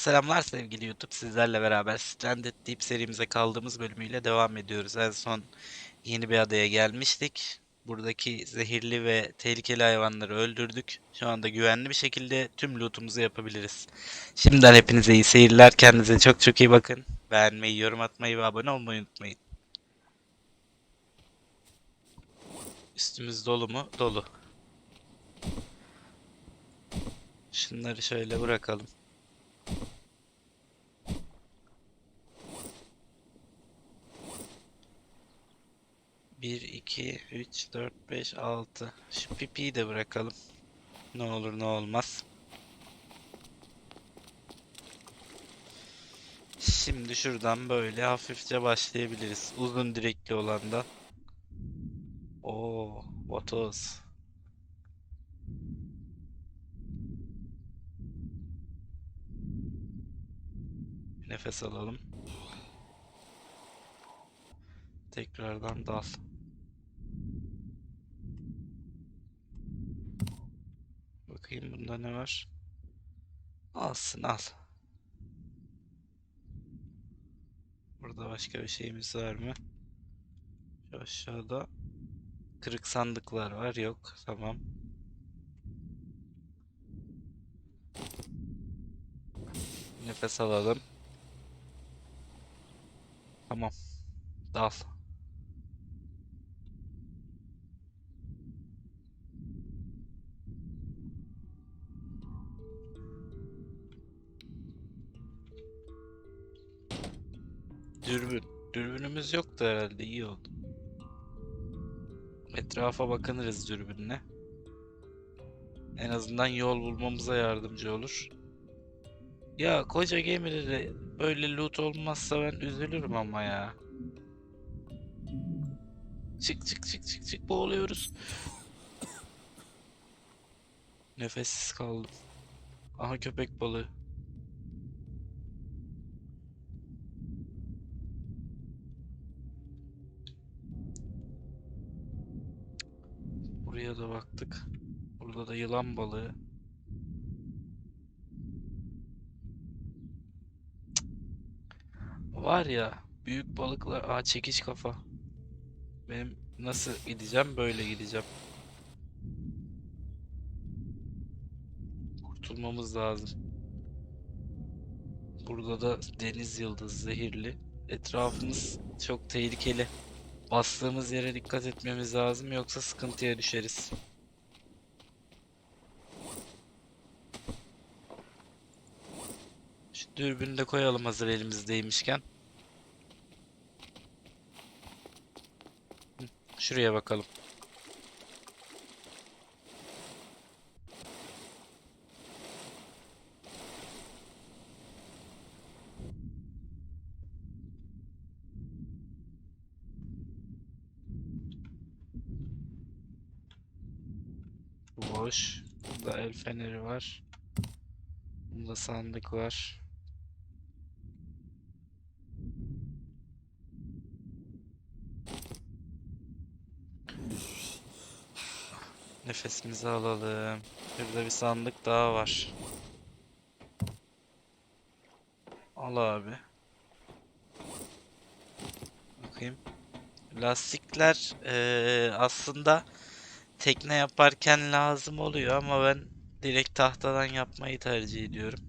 selamlar sevgili YouTube. Sizlerle beraber Stranded Deep serimize kaldığımız bölümüyle devam ediyoruz. En son yeni bir adaya gelmiştik. Buradaki zehirli ve tehlikeli hayvanları öldürdük. Şu anda güvenli bir şekilde tüm lootumuzu yapabiliriz. Şimdiden hepinize iyi seyirler. Kendinize çok çok iyi bakın. Beğenmeyi, yorum atmayı ve abone olmayı unutmayın. Üstümüz dolu mu? Dolu. Şunları şöyle bırakalım. Bir, iki, üç, dört, beş, altı. Şu pipiyi de bırakalım. Ne olur ne olmaz. Şimdi şuradan böyle hafifçe başlayabiliriz. Uzun direkli olan da. Oo, Vatoz. Nefes alalım. Tekrardan dal. Bakayım bunda ne var? Alsın al. Burada başka bir şeyimiz var mı? Şu aşağıda kırık sandıklar var. Yok. Tamam. Nefes alalım. Tamam. Dal. Dürbün. Dürbünümüz yoktu herhalde. iyi oldu. Etrafa bakınırız dürbünle. En azından yol bulmamıza yardımcı olur. Ya koca gemide de böyle loot olmazsa ben üzülürüm ama ya. Çık çık çık çık çık boğuluyoruz. Nefessiz kaldım. Aha köpek balığı. Buraya da baktık. Burada da yılan balığı. Var ya büyük balıklar. Aa çekiç kafa. Benim nasıl gideceğim? Böyle gideceğim. Kurtulmamız lazım. Burada da deniz yıldızı zehirli. Etrafımız çok tehlikeli. Bastığımız yere dikkat etmemiz lazım yoksa sıkıntıya düşeriz. Şu dürbünü de koyalım hazır elimizdeymişken. Şuraya bakalım. Boş. Burada el feneri var. Bunda sandık var. Nefesimizi alalım. Burada bir sandık daha var. Al abi. Bakayım. Lastikler eee, aslında tekne yaparken lazım oluyor ama ben direkt tahtadan yapmayı tercih ediyorum.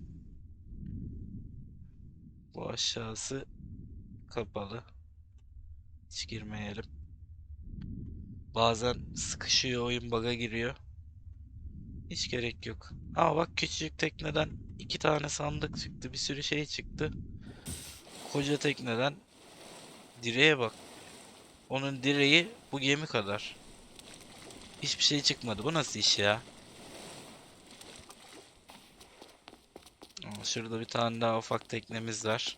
Bu aşağısı kapalı. Hiç girmeyelim. Bazen sıkışıyor oyun bug'a giriyor. Hiç gerek yok. Ama bak küçücük tekneden iki tane sandık çıktı. Bir sürü şey çıktı. Koca tekneden direğe bak. Onun direği bu gemi kadar. Hiçbir şey çıkmadı. Bu nasıl iş ya? Şurada bir tane daha ufak teknemiz var.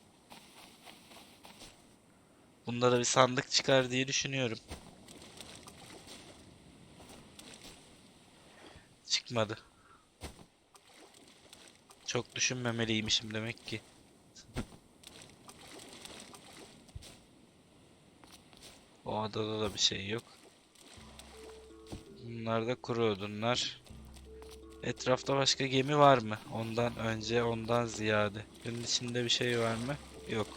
Bunda da bir sandık çıkar diye düşünüyorum. Çıkmadı. Çok düşünmemeliymişim demek ki. O adada da bir şey yok. Bunlar da kuru odunlar. Etrafta başka gemi var mı? Ondan önce, ondan ziyade. Bunun içinde bir şey var mı? Yok.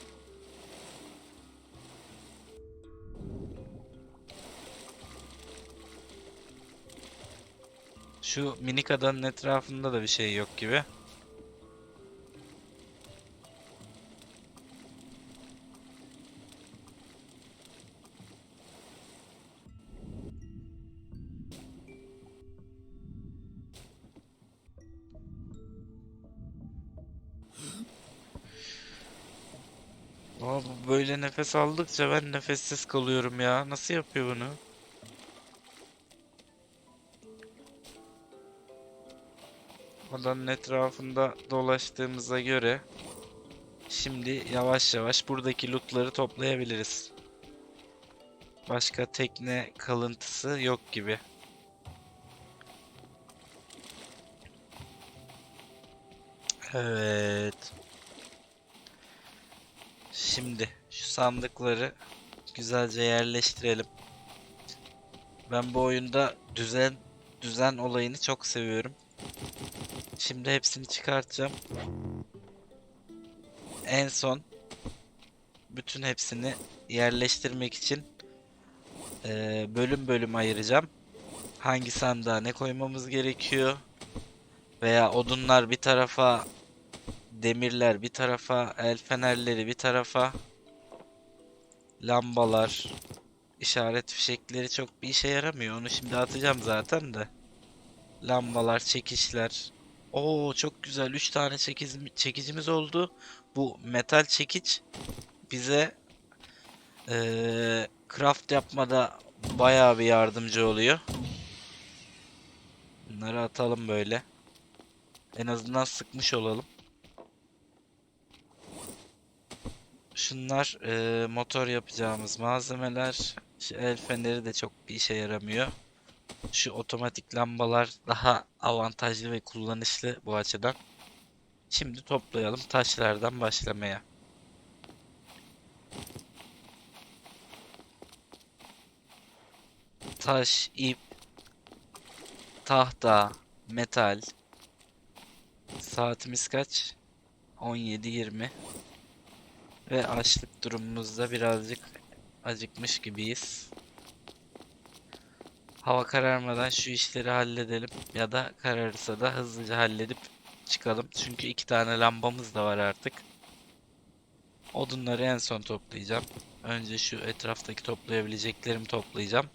Şu minik adanın etrafında da bir şey yok gibi. Aa, bu böyle nefes aldıkça ben nefessiz kalıyorum ya. Nasıl yapıyor bunu? Adanın etrafında dolaştığımıza göre şimdi yavaş yavaş buradaki lootları toplayabiliriz. Başka tekne kalıntısı yok gibi. Evet. Şimdi şu sandıkları güzelce yerleştirelim. Ben bu oyunda düzen düzen olayını çok seviyorum. Şimdi hepsini çıkartacağım. En son bütün hepsini yerleştirmek için eee, bölüm bölüm ayıracağım. Hangi sandığa ne koymamız gerekiyor? Veya odunlar bir tarafa, demirler bir tarafa, el fenerleri bir tarafa, lambalar, işaret fişekleri çok bir işe yaramıyor. Onu şimdi atacağım zaten de. Lambalar, çekişler. Oo çok güzel. 3 tane çekiz, çekicimiz oldu. Bu metal çekiç bize eee, craft yapmada bayağı bir yardımcı oluyor. Bunları atalım böyle. En azından sıkmış olalım. Şunlar eee, motor yapacağımız malzemeler. Şu el feneri de çok bir işe yaramıyor. Şu otomatik lambalar daha avantajlı ve kullanışlı bu açıdan. Şimdi toplayalım taşlardan başlamaya. Taş, ip, tahta, metal. Saatimiz kaç? 17.20. Ve açlık durumumuzda birazcık acıkmış gibiyiz. Hava kararmadan şu işleri halledelim ya da kararırsa da hızlıca halledip çıkalım. Çünkü iki tane lambamız da var artık. Odunları en son toplayacağım. Önce şu etraftaki toplayabileceklerimi toplayacağım.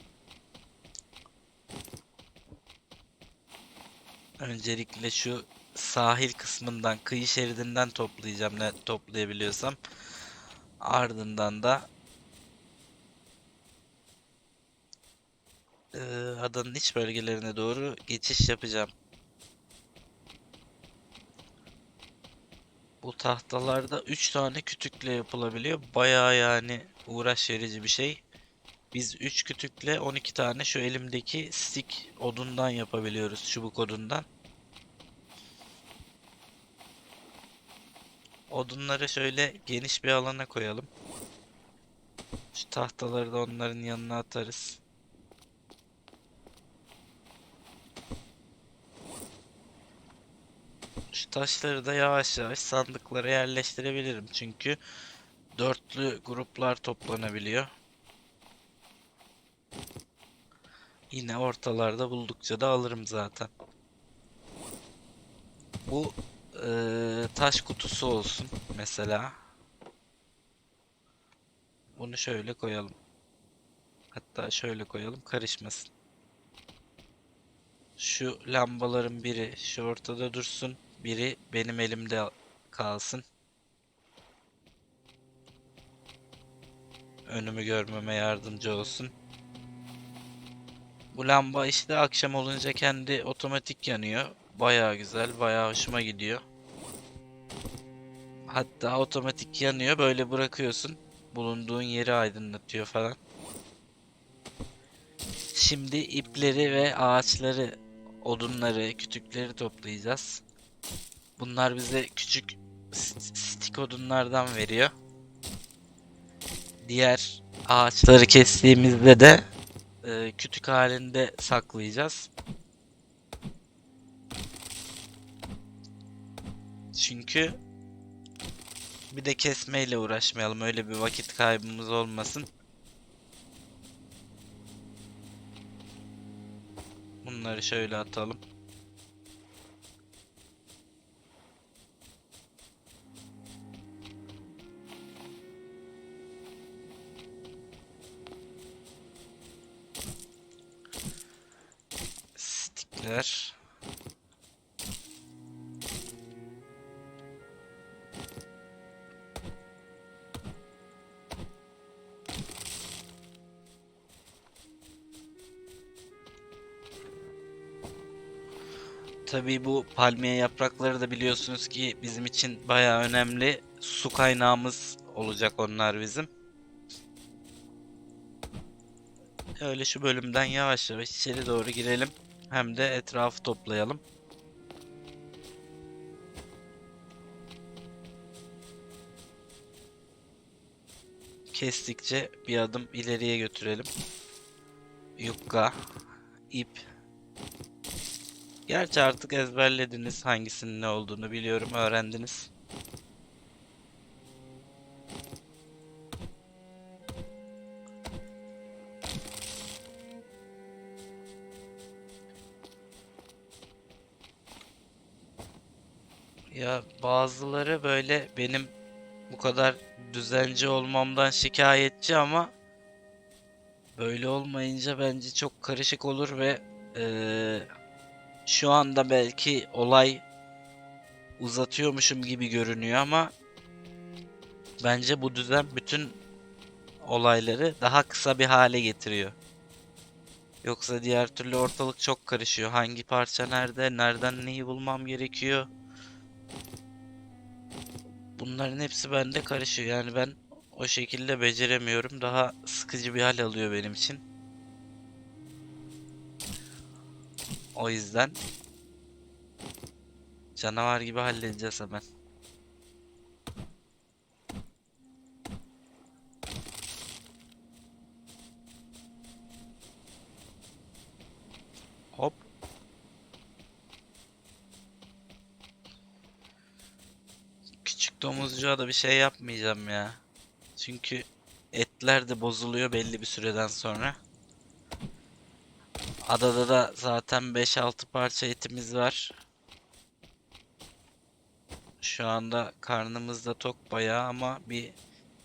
Öncelikle şu sahil kısmından, kıyı şeridinden toplayacağım ne toplayabiliyorsam. Ardından da eee, adanın iç bölgelerine doğru geçiş yapacağım. Bu tahtalarda 3 tane kütükle yapılabiliyor. Bayağı yani uğraş verici bir şey. Biz 3 kütükle 12 tane şu elimdeki stick odundan yapabiliyoruz. Çubuk odundan. Odunları şöyle geniş bir alana koyalım. Şu tahtaları da onların yanına atarız. Taşları da yavaş yavaş sandıklara yerleştirebilirim. Çünkü dörtlü gruplar toplanabiliyor. Yine ortalarda buldukça da alırım zaten. Bu eee, taş kutusu olsun mesela. Bunu şöyle koyalım. Hatta şöyle koyalım karışmasın. Şu lambaların biri şu ortada dursun. Biri benim elimde kalsın. Önümü görmeme yardımcı olsun. Bu lamba işte akşam olunca kendi otomatik yanıyor. Bayağı güzel, bayağı hoşuma gidiyor. Hatta otomatik yanıyor, böyle bırakıyorsun. Bulunduğun yeri aydınlatıyor falan. Şimdi ipleri ve ağaçları, odunları, kütükleri toplayacağız. Bunlar bize küçük st- stik odunlardan veriyor. Diğer ağaçları kestiğimizde de e, kütük halinde saklayacağız. Çünkü bir de kesmeyle uğraşmayalım. Öyle bir vakit kaybımız olmasın. Bunları şöyle atalım. Stikler. Tabii bu palmiye yaprakları da biliyorsunuz ki bizim için bayağı önemli. Su kaynağımız olacak onlar bizim. Öyle şu bölümden yavaş yavaş içeri doğru girelim. Hem de etrafı toplayalım. Kestikçe bir adım ileriye götürelim. Yukka, ip. Gerçi artık ezberlediniz hangisinin ne olduğunu biliyorum, öğrendiniz. Bazıları böyle benim bu kadar düzenci olmamdan şikayetçi ama böyle olmayınca bence çok karışık olur ve eee, şu anda belki olay uzatıyormuşum gibi görünüyor ama bence bu düzen bütün olayları daha kısa bir hale getiriyor. Yoksa diğer türlü ortalık çok karışıyor. Hangi parça nerede, nereden neyi bulmam gerekiyor? Bunların hepsi bende karışıyor. Yani ben o şekilde beceremiyorum. Daha sıkıcı bir hal alıyor benim için. O yüzden canavar gibi halledeceğiz hemen. Hop. Küçük domuzcuğa da bir şey yapmayacağım ya. Çünkü etler de bozuluyor belli bir süreden sonra. Adada da zaten 5-6 parça etimiz var. Şu anda karnımız da tok bayağı ama bir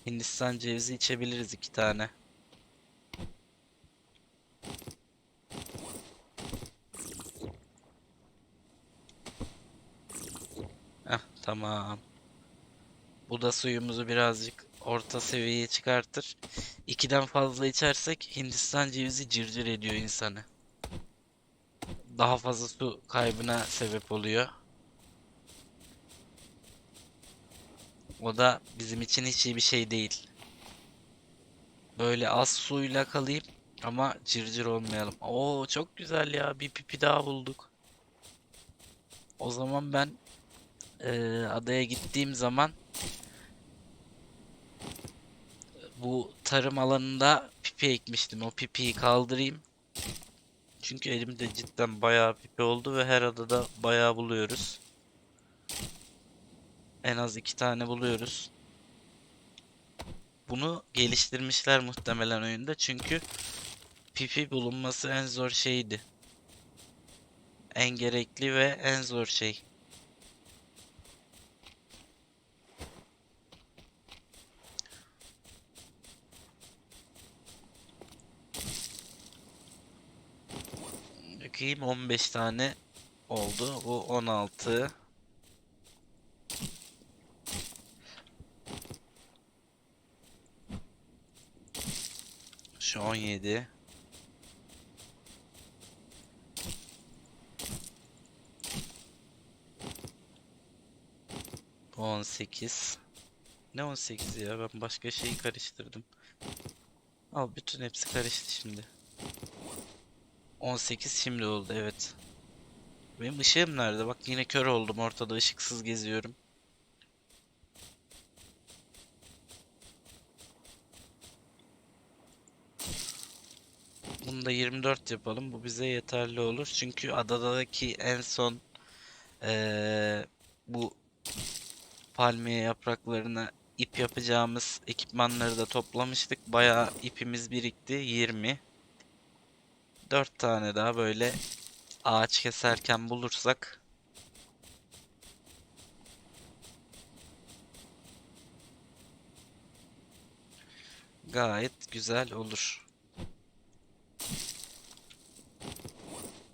Hindistan cevizi içebiliriz iki tane. Heh, tamam. Bu da suyumuzu birazcık orta seviyeye çıkartır. İkiden fazla içersek Hindistan cevizi cırcır ediyor insanı. Daha fazla su kaybına sebep oluyor. O da bizim için hiç iyi bir şey değil. Böyle az suyla kalayım ama cırcır olmayalım. Oo çok güzel ya. Bir pipi daha bulduk. O zaman ben eee, adaya gittiğim zaman bu tarım alanında pipi ekmiştim. O pipiyi kaldırayım. Çünkü elimde cidden bayağı pipi oldu ve her adada bayağı buluyoruz. En az iki tane buluyoruz. Bunu geliştirmişler muhtemelen oyunda çünkü pipi bulunması en zor şeydi. En gerekli ve en zor şey. Bakayım 15 tane oldu. Bu 16. Şu 17. Bu 18. Ne 18 ya? Ben başka şeyi karıştırdım. Al bütün hepsi karıştı şimdi. 18 şimdi oldu evet. Benim ışığım nerede? Bak yine kör oldum ortada ışıksız geziyorum. Bunu da 24 yapalım. Bu bize yeterli olur. Çünkü adadaki en son eee, bu palmiye yapraklarına ip yapacağımız ekipmanları da toplamıştık. Bayağı ipimiz birikti. 20. 4 tane daha böyle ağaç keserken bulursak gayet güzel olur.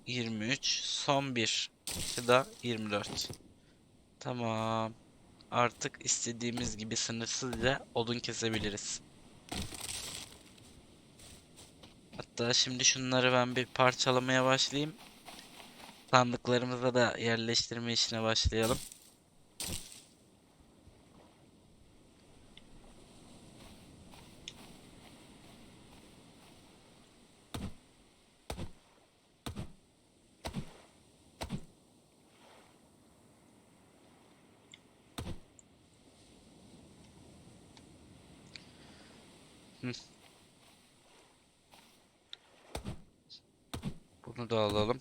23 son bir şu da 24. Tamam. Artık istediğimiz gibi sınırsızca odun kesebiliriz. Hatta şimdi şunları ben bir parçalamaya başlayayım. Sandıklarımıza da yerleştirme işine başlayalım. Bunu da alalım.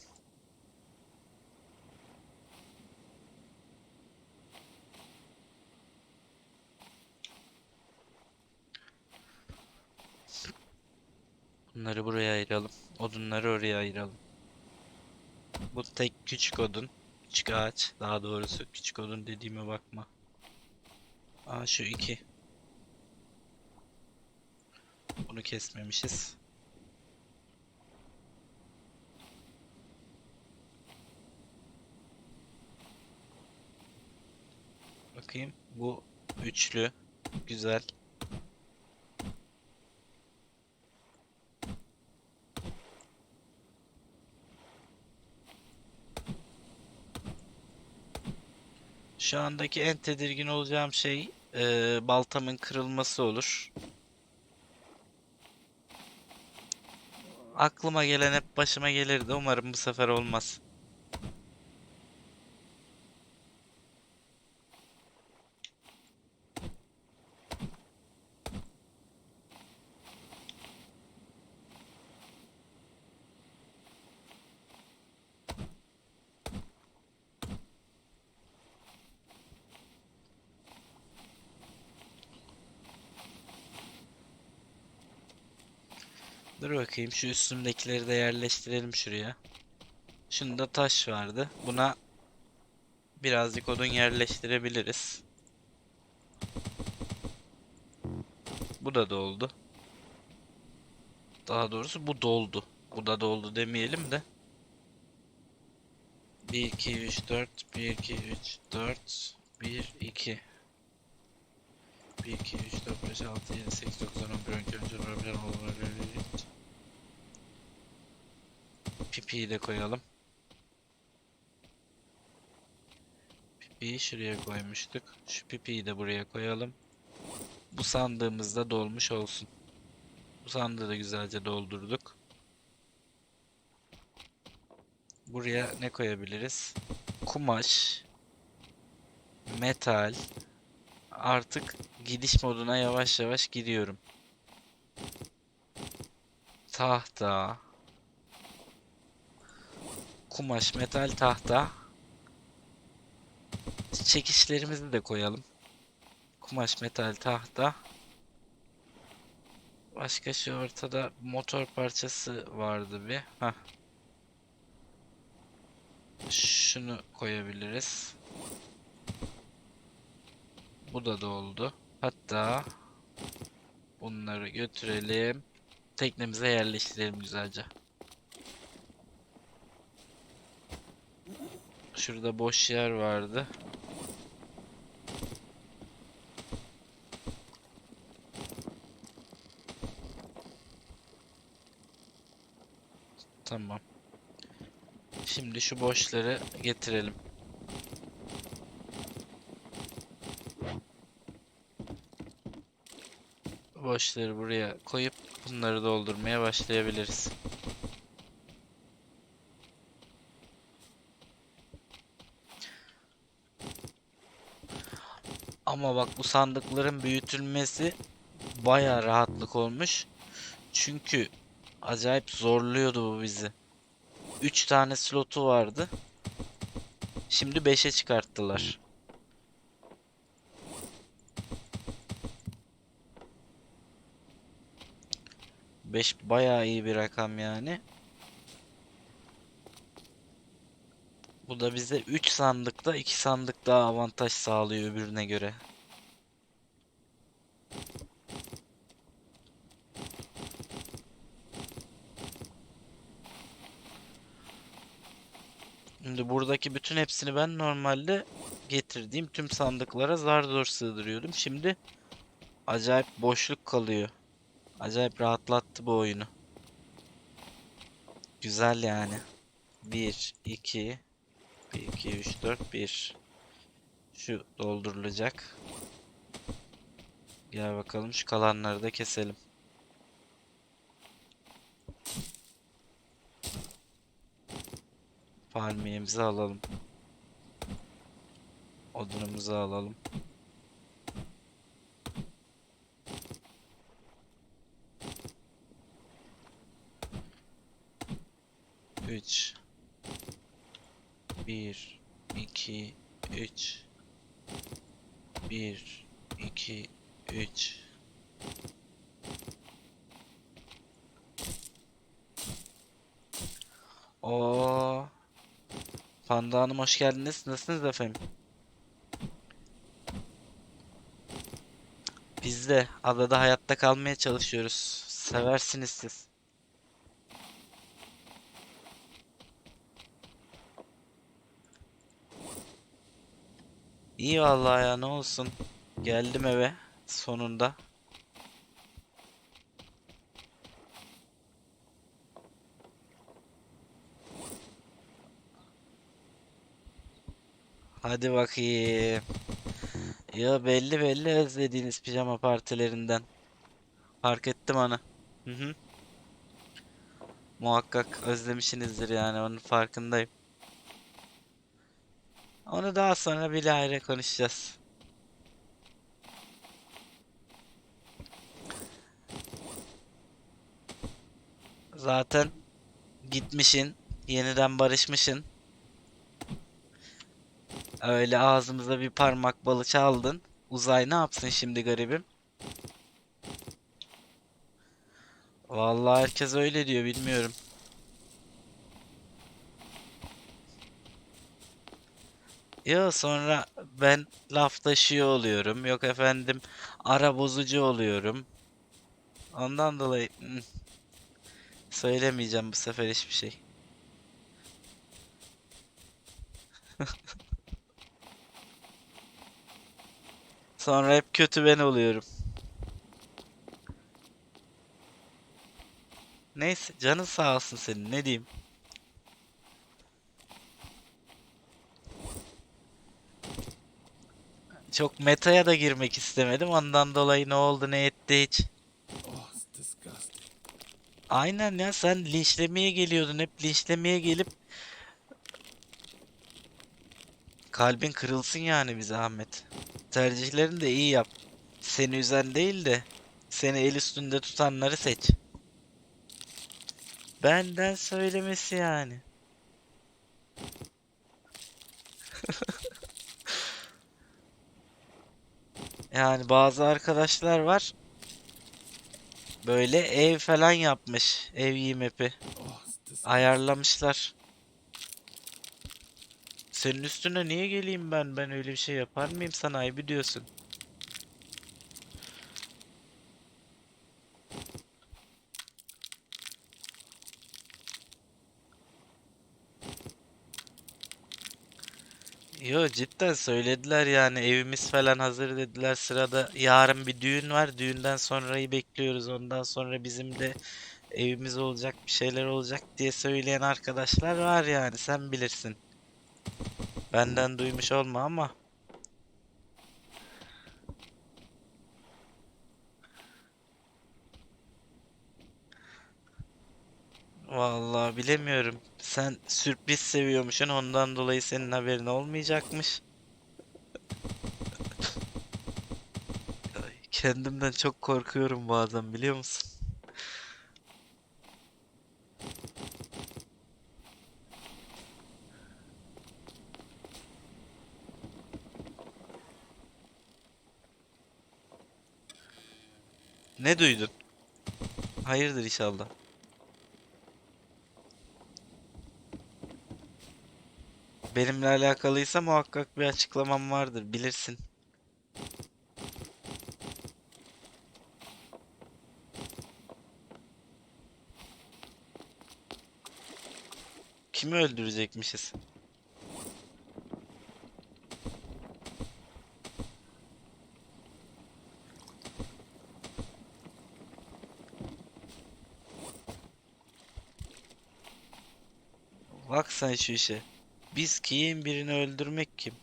Bunları buraya ayıralım. Odunları oraya ayıralım. Bu tek küçük odun. Küçük ağaç. Daha doğrusu küçük odun dediğime bakma. Aa şu iki. Bunu kesmemişiz. Bakayım. Bu üçlü. Güzel. Şu andaki en tedirgin olacağım şey eee, baltamın kırılması olur. Aklıma gelen hep başıma gelirdi. Umarım bu sefer olmaz. Bakayım şu üstümdekileri de yerleştirelim şuraya. Şunda taş vardı. Buna birazcık odun yerleştirebiliriz. Bu da doldu. Daha doğrusu bu doldu. Bu da doldu demeyelim de. 1 2 3 4 1 2 3 4 1 2 1 2 3 4 5 6 7 8 9 10 11 12 13 14 15 16 17 18 Pipiyi de koyalım. Pipiyi şuraya koymuştuk. Şu pipiyi de buraya koyalım. Bu sandığımız da dolmuş olsun. Bu sandığı da güzelce doldurduk. Buraya ne koyabiliriz? Kumaş, metal. Artık gidiş moduna yavaş yavaş gidiyorum. Tahta, kumaş, metal, tahta. Çekişlerimizi de koyalım. Kumaş, metal, tahta. Başka şu ortada motor parçası vardı bir. Hah. Şunu koyabiliriz. Bu da doldu. Hatta bunları götürelim. Teknemize yerleştirelim güzelce. Şurada boş yer vardı. Tamam. Şimdi şu boşları getirelim. Boşları buraya koyup bunları doldurmaya başlayabiliriz. Ama bak bu sandıkların büyütülmesi baya rahatlık olmuş. Çünkü acayip zorluyordu bu bizi. 3 tane slotu vardı. Şimdi 5'e çıkarttılar. Beş bayağı iyi bir rakam yani. Bu da bize 3 sandıkta 2 sandık daha avantaj sağlıyor öbürüne göre. Şimdi buradaki bütün hepsini ben normalde getirdiğim tüm sandıklara zar zor sığdırıyordum. Şimdi acayip boşluk kalıyor. Acayip rahatlattı bu oyunu. Güzel yani. 1, 2, 1, 2, 3, 4, 1. Şu doldurulacak. Gel bakalım şu kalanları da keselim. Palmiyemizi alalım. Odunumuzu alalım. Üç. Bir, iki, üç. Bir, iki, üç. Oo. Panda Hanım hoş geldiniz. Nasılsınız efendim? Biz de adada hayatta kalmaya çalışıyoruz. Seversiniz siz. İyi vallahi ya ne olsun. Geldim eve sonunda. Hadi bakayım. Ya belli belli özlediğiniz pijama partilerinden. Fark ettim onu. Hı hı. Muhakkak özlemişsinizdir yani onun farkındayım. Onu daha sonra bilahare konuşacağız. Zaten gitmişin, yeniden barışmışın. Öyle ağzımıza bir parmak balı çaldın. Uzay ne yapsın şimdi garibim? Vallahi herkes öyle diyor bilmiyorum. Ya sonra ben laf taşıyor oluyorum. Yok efendim ara bozucu oluyorum. Ondan dolayı hmm, söylemeyeceğim bu sefer hiçbir şey. Sonra hep kötü ben oluyorum. Neyse canın sağ olsun senin ne diyeyim. Çok metaya da girmek istemedim. Ondan dolayı ne oldu ne etti hiç. Aynen ya sen linçlemeye geliyordun. Hep linçlemeye gelip kalbin kırılsın yani bize Ahmet. Tercihlerini de iyi yap. Seni üzen değil de seni el üstünde tutanları seç. Benden söylemesi yani. Yani bazı arkadaşlar var. Böyle ev falan yapmış. Ev disgusting. Ayarlamışlar. Senin üstüne niye geleyim ben? Ben öyle bir şey yapar mıyım sana ayıbı diyorsun. Yo cidden söylediler yani evimiz falan hazır dediler. Sırada yarın bir düğün var. Düğünden sonrayı bekliyoruz. Ondan sonra bizim de evimiz olacak, bir şeyler olacak diye söyleyen arkadaşlar var yani sen bilirsin. Benden duymuş olma ama. Vallahi bilemiyorum. Sen sürpriz seviyormuşsun ondan dolayı senin haberin olmayacakmış. Ay, Kendimden çok korkuyorum bazen biliyor musun? Ne duydun? Hayırdır inşallah. Benimle alakalıysa muhakkak bir açıklamam vardır, bilirsin. Kimi öldürecekmişiz? Bak sen şu işe. Biz kim birini öldürmek kim?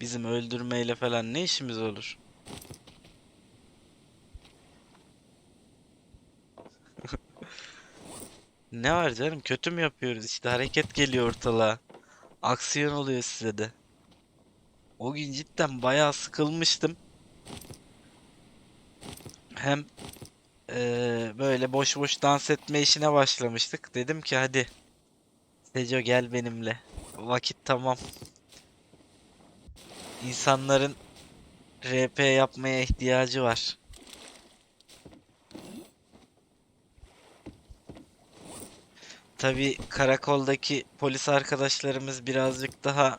Bizim öldürmeyle falan ne işimiz olur? Ne var canım? Kötü mü yapıyoruz? İşte hareket geliyor ortalığa. Aksiyon oluyor size de. O gün cidden bayağı sıkılmıştım. Hem eee, böyle boş boş dans etme işine başlamıştık. Dedim ki hadi Seco gel benimle. Vakit tamam. İnsanların RP yapmaya ihtiyacı var. Tabii karakoldaki polis arkadaşlarımız birazcık daha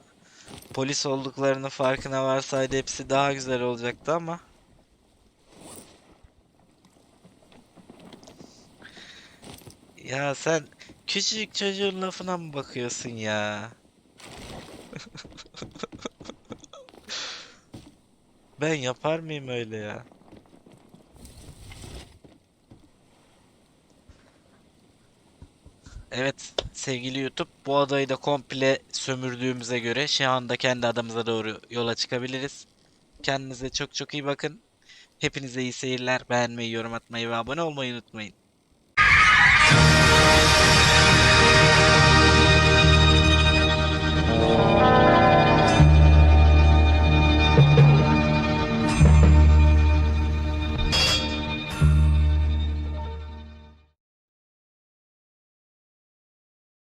polis olduklarının farkına varsaydı hepsi daha güzel olacaktı ama ya sen küçücük çocuğun lafına mı bakıyorsun ya? Ben yapar mıyım öyle ya? Evet sevgili YouTube bu adayı da komple sömürdüğümüze göre şu anda kendi adamıza doğru yola çıkabiliriz. Kendinize çok çok iyi bakın. Hepinize iyi seyirler. Beğenmeyi, yorum atmayı ve abone olmayı unutmayın.